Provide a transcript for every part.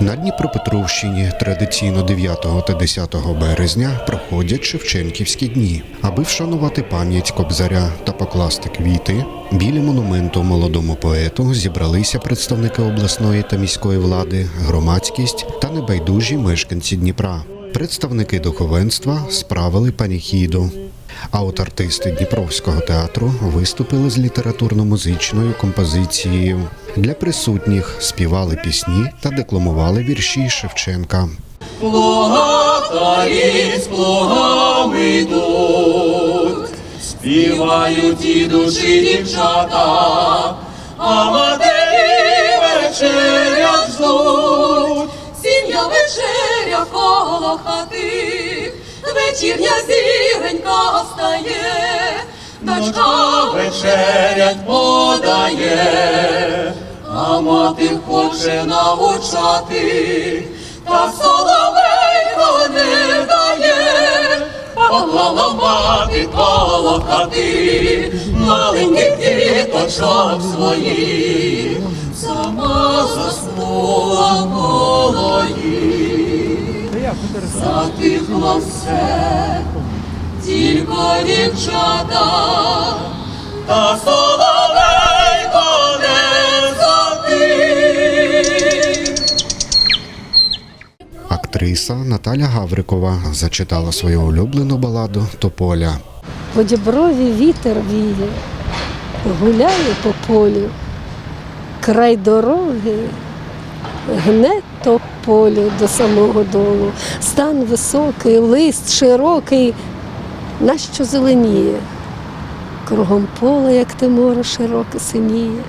На Дніпропетровщині традиційно 9 та 10 березня проходять Шевченківські дні. Аби вшанувати пам'ять Кобзаря та покласти квіти, біля монументу молодому поету зібралися представники обласної та міської влади, громадськість та небайдужі мешканці Дніпра. Представники духовенства справили паніхіду. А от артисти Дніпровського театру виступили з літературно-музичною композицією. Для присутніх співали пісні та декламували вірші Шевченка. Плугатарі з плугами йдуть, співають і душі дівчата, а матері вечеря ждуть. Сім'я вечеря коло хати, вечірня зіронька стає, Дочка вечерять подає, а мати хоче навчати, та соловейко не дає, поклала мати коло хати, маленьких діточок своїх, сама заснула коло їх, затихло все тільки дівчата, та соловейко не. Актриса Наталя Гаврикова зачитала свою улюблену баладу Тополя. По діброві вітер віє, гуляє по полю, край дороги гне тополю до самого долу. Стан високий, лист широкий, нащо зеленіє. Кругом поле, як те море широке синіє.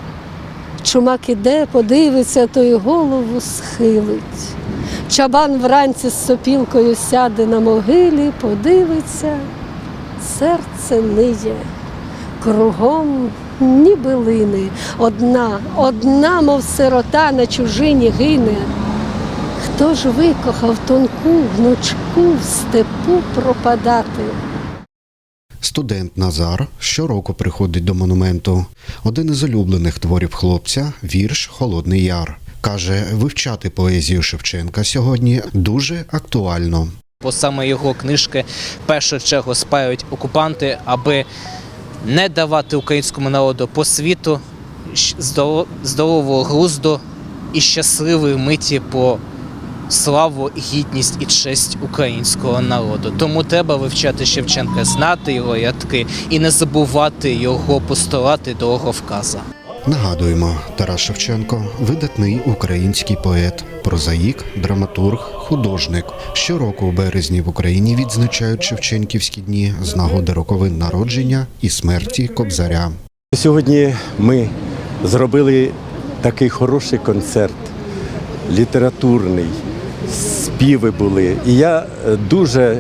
Чумак іде, подивиться, то й голову схилить. Чабан вранці з сопілкою сяде на могилі, подивиться, серце ниє, кругом ніби лини. Одна, одна, мов сирота на чужині гине. Хто ж викохав тонку внучку в степу пропадати? Студент Назар щороку приходить до монументу. Один із улюблених творів хлопця вірш Холодний Яр. Каже, вивчати поезію Шевченка сьогодні дуже актуально. Бо саме його книжки в першу чергу спають окупанти, аби не давати українському народу по світу здорового глузду і щасливої миті по славу, гідність і честь українського народу. Тому треба вивчати Шевченка, знати його ядки і не забувати його постулати дороговказа. Нагадуємо, Тарас Шевченко видатний український поет, прозаїк, драматург, художник. Щороку у березні в Україні відзначають Шевченківські дні з нагоди роковин народження і смерті Кобзаря. Сьогодні ми зробили такий хороший концерт, літературний, співи були. І я е, дуже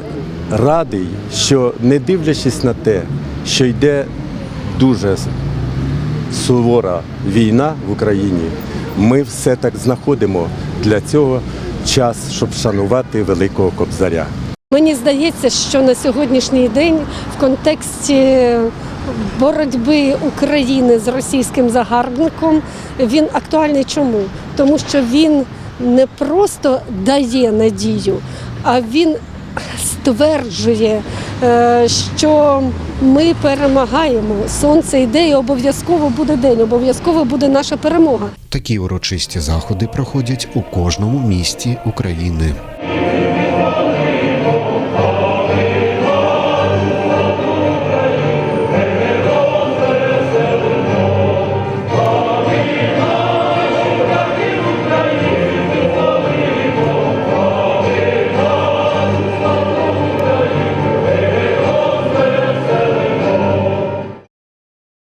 радий, що не дивлячись на те, що йде дуже сувора війна в Україні, ми все так знаходимо для цього час, щоб шанувати великого кобзаря. Мені здається, що на сьогоднішній день в контексті боротьби України з російським загарбником він актуальний чому? Тому що він не просто дає надію, а він стверджує, е, що ми перемагаємо. Сонце йде і обов'язково буде день, обов'язково буде наша перемога. Такі урочисті заходи проходять у кожному місті України.